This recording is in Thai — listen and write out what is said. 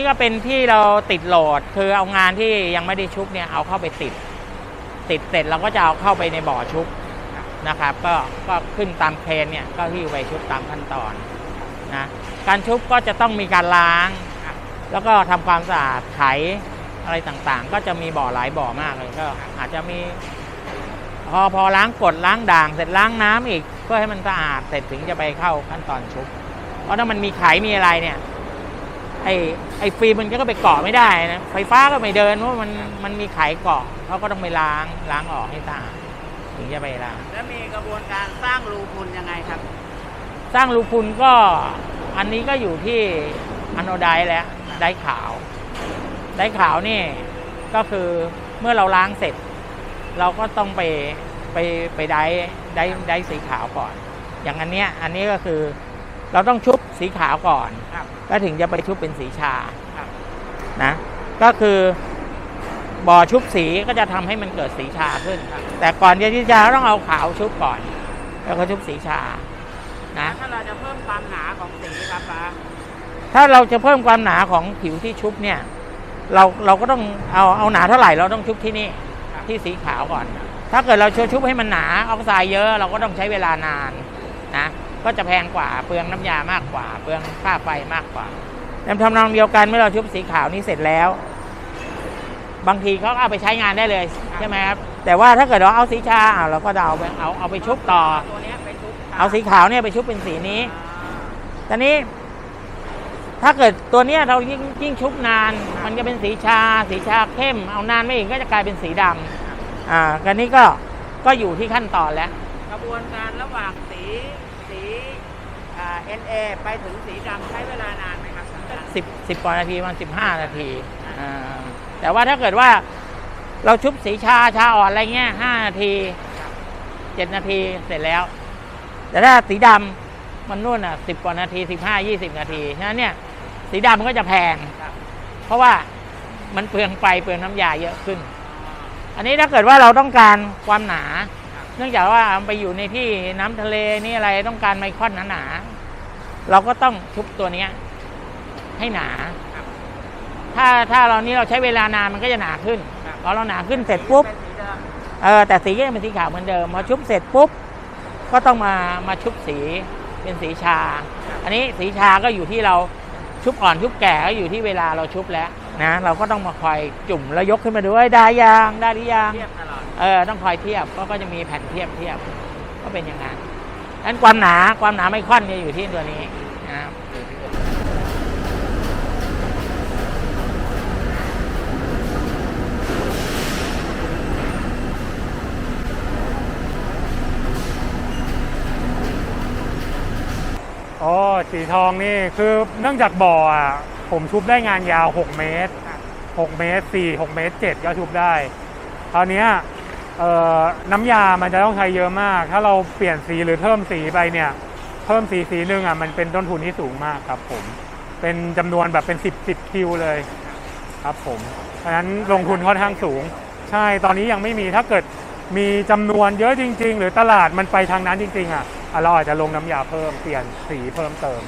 นี้ก็เป็นที่เราติดโหลด คือเอางานที่ยังไม่ได้ชุบเนี่ยเอาเข้าไปติด ติดเสร็จเราก็จะเอาเข้าไปในบ่อชุบนะครับ ก็ก็ขึ้นตามเครนเนี่ยก็ที่ไปชุบตามขั้นตอนนะการชุบก็จะต้องมีการล้าง แล้วก็ทำความสะอาดไถอะไรต่างๆ ก็จะมีบ่อหลายบ่อมากเลยก็อาจจะมี พอพอล้างกดล้างด่างเสร็จล้างน้ำอีก เพื่อให้มันสะอาดเสร็จถึงจะไปเข้าขั้นตอนชุบ เพราะถ้ามันมีไขมีอะไรเนี่ย ไอ้ไอ้ฟิล์มมันก็ไปเกาะไม่ได้นะไฟฟ้าก็ไม่เดินเพราะมันมันมีไขเกาะเขาก็ต้องไปล้างล้างออกให้สะอาดถึงจะไปล้างแล้วมีกระบวนการสร้างรูพุนยังไงครับ สร้างรูพุนก็อันนี้ก็อยู่ที่อโนไดซ์แล้วไดซ์ขาวไดซ์ขาวนี่ก็คือเมื่อเราล้างเสร็จ เราก็ต้องไปไปไปไดซ์ไดซ์ไดซ์สีขาวก่อน อย่างอันเนี้ยอันนี้ก็คือ เราต้องชุบสีขาวก่อน ครับ แล้วถึงจะไปชุบเป็นสีชาครับ นะ ก็คือบ่อชุบสีก็จะทำให้มันเกิดสีชาขึ้นแต่ก่อนจะที่จะต้องเอาขาวชุบก่อน แล้วก็ชุบสีชา นะ ถ้าเราจะเพิ่มความหนาของสีครับป้าถ้าเราจะเพิ่มความหนาของผิวที่ชุบเนี่ย เราเราก็ต้องเอาเอาหนาเท่าไหร่เราต้องชุบที่นี่ที่สีขาวก่อน ถ้าเกิดเราชุบชุบให้มันหนาออกไซด์เยอะ เราก็ต้องใช้เวลานานนะ ก็จะแพงกว่าเปลืองน้ำยามากกว่า เปลืองค่าไฟมากกว่าในทำนองเดียวกันเมื่อเราชุบสีขาวนี้เสร็จแล้ว บางทีเขาเอาไปใช้งานได้เลยใช่ไหมครับแต่ว่าถ้าเกิดเราเอาสีชาเราก็เอาไปเอาเอาไปชุบต่อ เอาสีขาวเนี่ยไปชุบเป็นสีนี้ตอนนี้ ถ้าเกิดตัวเนี้ยเรายิ่งยิ่งชุบนาน มันจะเป็นสีชา สีชาเข้ม เอานานไม่อีกก็จะกลายเป็นสีดำอ่ากันนี้ก็ก็อยู่ที่ขั้นตอนแล้ว กระบวนการระหว่างสี สีอ่า NA ไปถึงสีดำใช้เวลานานไหมครับสิบสิบกว่านาทีมันสิบห้านาทีอ่าแต่ว่าถ้าเกิดว่าเราชุบสีชาชาอ่อนอะไรเงี้ยห้านาทีเจ็ดนาทีเสร็จแล้ว แต่ถ้าสีดำมันนู่นอะสิบกว่านาทีสิบห้ายี่สิบนาทีฉะนั้นเนี่ย สีดำมันก็จะแพง ครับเพราะว่ามันเปลืองไฟเปลืองน้ำยาเยอะขึ้น อันนี้ถ้าเกิดว่าเราต้องการความหนา เนื่องจากว่ามันไปอยู่ในที่น้ำทะเลนี่อะไรต้องการไมครอนหนาๆเราก็ต้องชุบตัวเนี้ย ให้หนาครับถ้าถ้าเรานี้เราใช้เวลานานมันก็จะหนาขึ้นครับพอเราหนาขึ้นเสร็จปุ๊บเป็นสีเดิมเออแต่สีก็ยังเป็นสีขาวเหมือนเดิมพอชุบเสร็จปุ๊บก็ต้องมามาชุบสีเป็นสีชา อันนี้สีชาก็อยู่ที่เราชุบอ่อนชุบแก่ก็อยู่ที่เวลาเราชุบแล้วนะเราก็ต้องมาคอยจุ่มแล้วยกขึ้นมาดูว่าได้ยางได้หรือยัง เออต้องคอยเทียบก็ก็จะมีแผ่นเทียบเทียบก็เป็นอย่างนั้นนั้นความหนาความหนาไม่ค่อนเนี่ยอยู่ที่ตัวนี้นะครับอ๋อสีทองนี่คือเนื่องจากบ่ออะผมชุบได้งานยาว 6 เมตร 6 เมตร 4 6 เมตร 7 ก็ชุบได้คราวนี้ น้ำยามันจะต้องใช้เยอะมาก ถ้าเราเปลี่ยนสีหรือเพิ่มสีไปเนี่ย เพิ่มสีสีหนึ่งอะมันเป็นต้นทุนที่สูงมากครับผม เป็นจำนวนแบบเป็น 10 10คิวเลยครับผมเพราะฉะนั้นลงทุนค่อนข้างสูง ใช่ ตอนนี้ยังไม่มี ถ้าเกิดมีจำนวนเยอะจริง ๆ หรือตลาดมันไปทางนั้นจริง ๆ อะอะเราอาจจะลงน้ำยาเพิ่ม เปลี่ยนสีเพิ่มเติม